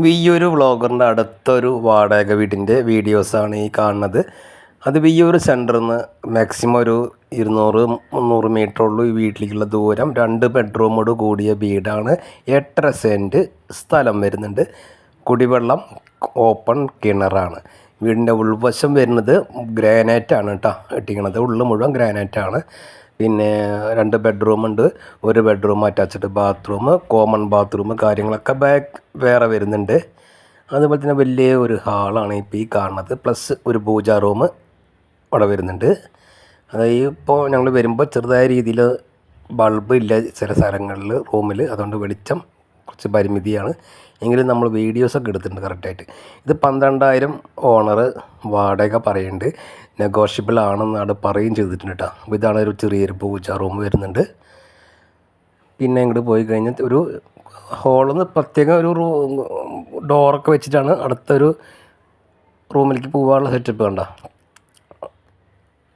വിയ്യൂർ വ്ളോഗറിന്റെ അടുത്തൊരു വാടക വീടിന്റെ വീഡിയോസാണ് ഈ കാണുന്നത്. അത് വിയ്യൂർ സെന്ററിൽ നിന്ന് മാക്സിമം ഒരു ഇരുന്നൂറ് മുന്നൂറ് മീറ്റർ ഉള്ളൂ ഈ വീട്ടിലേക്കുള്ള ദൂരം. രണ്ട് ബെഡ്റൂമോട് കൂടിയ വീടാണ്. എട്ടര സെന്റ് സ്ഥലം വരുന്നുണ്ട്. കുടിവെള്ളം ഓപ്പൺ കിണറാണ്. വീടിന്റെ ഉൾവശം വരുന്നത് ഗ്രാനൈറ്റാണ് കേട്ടോ ഇട്ടിക്കണത് ഉള്ളു മുഴുവൻ ഗ്രാനൈറ്റാണ്. പിന്നെ രണ്ട് ബെഡ്റൂം ഉണ്ട്. ഒരു bedroom attached bathroom common bathroom കാര്യങ്ങളൊക്കെ ബാക്ക് വേറെ വരുന്നുണ്ട്. അതുപോലെ തന്നെ വലിയ ഒരു ഹാളാണ് ഇപ്പോൾ ഈ കാണുന്നത്. പ്ലസ് ഒരു പൂജാ റൂം അവിടെ വരുന്നുണ്ട്. അതായത് ഇപ്പോൾ ഞങ്ങൾ വരുമ്പോൾ ചെറുതായ രീതിയിൽ ബൾബ് ഇല്ല ചില സ്ഥലങ്ങളിൽ റൂമിൽ അതുകൊണ്ട് വെളിച്ചം കുറച്ച് പരിമിതിയാണ്. എങ്കിലും നമ്മൾ വീഡിയോസൊക്കെ എടുത്തിട്ടുണ്ട് കറക്റ്റായിട്ട് ഇത് പന്ത്രണ്ടായിരം ഓണർ വാടക പറയുന്നുണ്ട്. നെഗോഷ്യബിൾ ആണെന്നാണ് പറയുകയും ചെയ്തിട്ടുണ്ട് കേട്ടോ അപ്പോൾ ഇതാണ് ഒരു ചെറിയൊരു പൂച്ച റൂം വരുന്നുണ്ട്. പിന്നെ ഇങ്ങോട്ട് പോയി കഴിഞ്ഞാൽ ഒരു ഹോളിൽ നിന്ന് പ്രത്യേകം ഒരു റൂ ഡോറൊക്കെ വെച്ചിട്ടാണ് അടുത്തൊരു റൂമിലേക്ക് പോകാനുള്ള സെറ്റപ്പ് കണ്ട.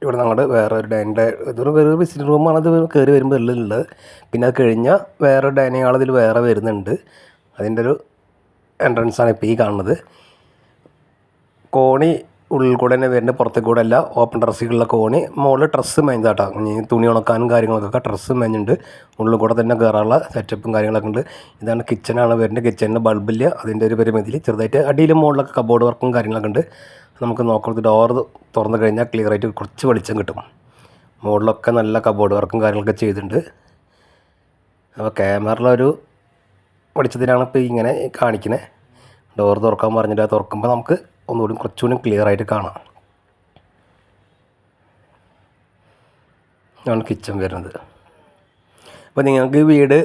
ഇവിടെ ഞങ്ങളുടെ വേറെ ഒരു ഡൈനിങ് ഇതൊരു വേറെ വിസിറ്റിംഗ് റൂമാണ് അത് കയറി വരുമ്പോൾ ഉള്ളത്. പിന്നെ അത് കഴിഞ്ഞാൽ വേറെ ഡൈനിങ് ഹാൾ ഇതിൽ വേറെ വരുന്നുണ്ട്. അതിന്റെ ഒരു എൻട്രൻസ് ആണ് ഇപ്പോൾ ഈ കാണുന്നത്. കോണി ഉള്ളിൽ കൂടെ തന്നെ വരുന്നുണ്ട്. പുറത്തേക്ക് കൂടെ അല്ല ഓപ്പൺ ഡ്രസ്സിലുള്ള കോണി. മുകളിൽ ഡ്രസ്സ് മേഞ്ഞാട്ടോ തുണി ഉണക്കാനും കാര്യങ്ങളൊക്കെ ഡ്രസ്സ് മേഞ്ഞുണ്ട് ഉള്ളിൽ കൂടെ തന്നെ കയറാനുള്ള സെറ്റപ്പും കാര്യങ്ങളൊക്കെ ഉണ്ട്. ഇതാണ് കിച്ചനാണ് വരുന്നത്. കിച്ചണിന്റെ ബൾബില്ല അതിന്റെ ഒരു പരിമിതിയിൽ ചെറുതായിട്ട് അടിയിലും മുകളിലൊക്കെ കബോർഡ് വർക്കും കാര്യങ്ങളൊക്കെ ഉണ്ട്. നമുക്ക് നോക്കുന്നത് ഡോർ തുറന്നു കഴിഞ്ഞാൽ ക്ലിയർ ആയിട്ട് കുറച്ച് വെളിച്ചം കിട്ടും. മുകളിലൊക്കെ നല്ല കബോർഡ് വർക്കും കാര്യങ്ങളൊക്കെ ചെയ്തിട്ടുണ്ട്. അപ്പോൾ ക്യാമറയിലൊരു വെളിച്ചത്തിനാണ് ഇപ്പോൾ ഇങ്ങനെ കാണിക്കുന്നത് ഡോർ തുറക്കാൻ പറഞ്ഞിട്ട് തുറക്കുമ്പോൾ നമുക്ക് ഒന്നുകൂടി കുറച്ചുകൂടി ക്ലിയർ ആയിട്ട് കാണാം. ആണ് കിച്ചൺ വരുന്നത്. അപ്പോൾ നിങ്ങൾക്ക് വീട്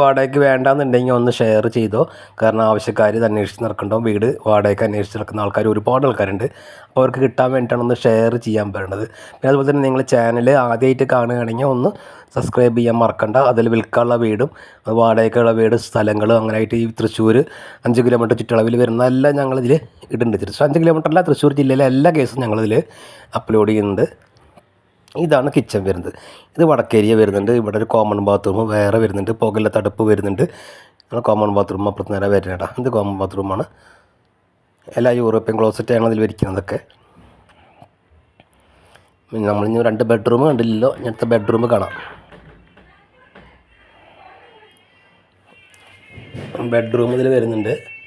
വാടകയ്ക്ക് വേണ്ടാന്നുണ്ടെങ്കിൽ ഒന്ന് ഷെയർ ചെയ്തോ. കാരണം ആവശ്യക്കാർ ഇത് അന്വേഷിച്ച് നടക്കണ്ടാവും വീട് വാടകയ്ക്ക് അന്വേഷിച്ച് നടക്കുന്ന ആൾക്കാർ ഒരുപാട് ആൾക്കാരുണ്ട്. അപ്പോൾ അവർക്ക് കിട്ടാൻ വേണ്ടിയിട്ടാണ് ഒന്ന് ഷെയർ ചെയ്യാൻ പറയുന്നത് പിന്നെ അതുപോലെ തന്നെ നിങ്ങൾ ചാനൽ ആദ്യമായിട്ട് കാണുകയാണെങ്കിൽ ഒന്ന് സബ്സ്ക്രൈബ് ചെയ്യാൻ മറക്കണ്ട. അതിൽ വിൽക്കാനുള്ള വീടും വാടകയ്ക്കുള്ള വീട് സ്ഥലങ്ങൾ അങ്ങനെയായിട്ട് ഈ തൃശ്ശൂർ അഞ്ച് കിലോമീറ്റർ ചുറ്റളവിൽ വരുന്ന എല്ലാം ഞങ്ങളിതിൽ ഇടുന്നുണ്ട്. തൃശ്ശൂർ അഞ്ച് കിലോമീറ്റർ അല്ല തൃശ്ശൂർ ജില്ലയിലെ എല്ലാ കേസും ഞങ്ങളിതിൽ അപ്ലോഡ് ചെയ്യുന്നുണ്ട്. ഇതാണ് കിച്ചൺ വരുന്നത്. ഇത് വടക്കേരിയ വരുന്നുണ്ട്. ഇവിടെ ഒരു കോമൺ ബാത്റൂം വേറെ വരുന്നുണ്ട്. പുകല തടുപ്പ് വരുന്നുണ്ട്. കോമൺ ബാത്റൂം അപ്പുറത്ത് നേരെ വരുന്നേടാ ഇത് കോമൺ ബാത്റൂമാണ് എല്ലാ യൂറോപ്യൻ ക്ലോസറ്റാണ് അതിൽ വരിക്കുന്നതൊക്കെ. നമ്മളിനി രണ്ട് ബെഡ്റൂം കണ്ടില്ലല്ലോ. ഇങ്ങനത്തെ ബെഡ്റൂം കാണാം. ബെഡ്റൂം ഇതിൽ വരുന്നുണ്ട്.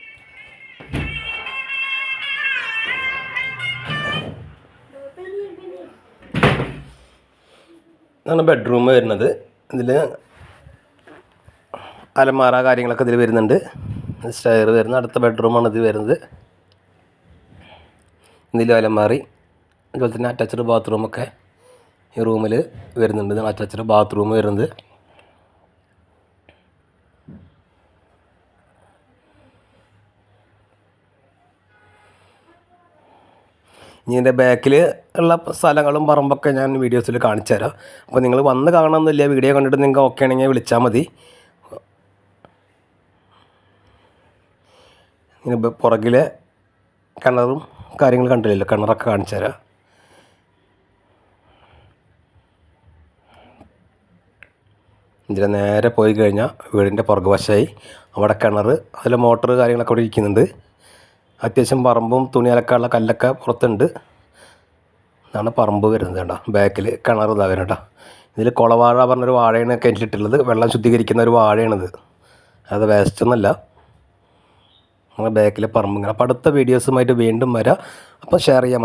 ഇതാണ് ബെഡ്റൂം വരുന്നത്. ഇതിൽ അലമാറ കാര്യങ്ങളൊക്കെ ഇതിൽ വരുന്നുണ്ട്. സ്റ്റെയർ വരുന്ന. അടുത്ത ബെഡ്റൂമാണ് ഇത് വരുന്നത്. ഇതിൽ അലമാറി അതുപോലെ തന്നെ അറ്റാച്ച്ഡ് ബാത്റൂമൊക്കെ ഈ റൂമിൽ വരുന്നുണ്ട്. അറ്റാച്ച്ഡ് ബാത്റൂം വരുന്നത്. ഇനി ഇതിന്റെ ബാക്കിൽ ഉള്ള സ്ഥലങ്ങളും പറമ്പൊക്കെ ഞാൻ വീഡിയോസിൽ കാണിച്ചു തരാം അപ്പോൾ നിങ്ങൾ വന്ന് കാണണമെന്നില്ല വീഡിയോ കണ്ടിട്ട് നിങ്ങൾക്ക് ഓക്കെ ആണെങ്കിൽ വിളിച്ചാൽ മതി. പുറകിലെ കിണറും കാര്യങ്ങൾ കണ്ടില്ലല്ലോ കിണറൊക്കെ കാണിച്ചു തരാം ഇതിൽ നേരെ പോയി കഴിഞ്ഞാൽ വീടിന്റെ പുറകുവശമായി അവിടെ കിണർ അതിൽ മോട്ടർ കാര്യങ്ങളൊക്കെ അവിടെ ഇരിക്കുന്നുണ്ട്. അത്യാവശ്യം പറമ്പും തുണി അലക്കാനുള്ള കല്ലൊക്കെ പുറത്തുണ്ട്. ഇതാണ് പറമ്പ് വരുന്നത് കേട്ടോ. ബാക്കിൽ കിണർ ഇതാ വരും കേട്ടോ. ഇതിൽ കുളവാഴ പറഞ്ഞൊരു വാഴയാണ് കഴിഞ്ഞിട്ടുള്ളത് വെള്ളം ശുദ്ധീകരിക്കുന്ന ഒരു വാഴയാണിത്. അത് വേസ്റ്റ് ഒന്നുമല്ല. അങ്ങനെ പറമ്പ് ഇങ്ങനെ. അപ്പോൾ അടുത്ത വീഡിയോസുമായിട്ട് വീണ്ടും വരാം. അപ്പോൾ ഷെയർ ചെയ്യാം.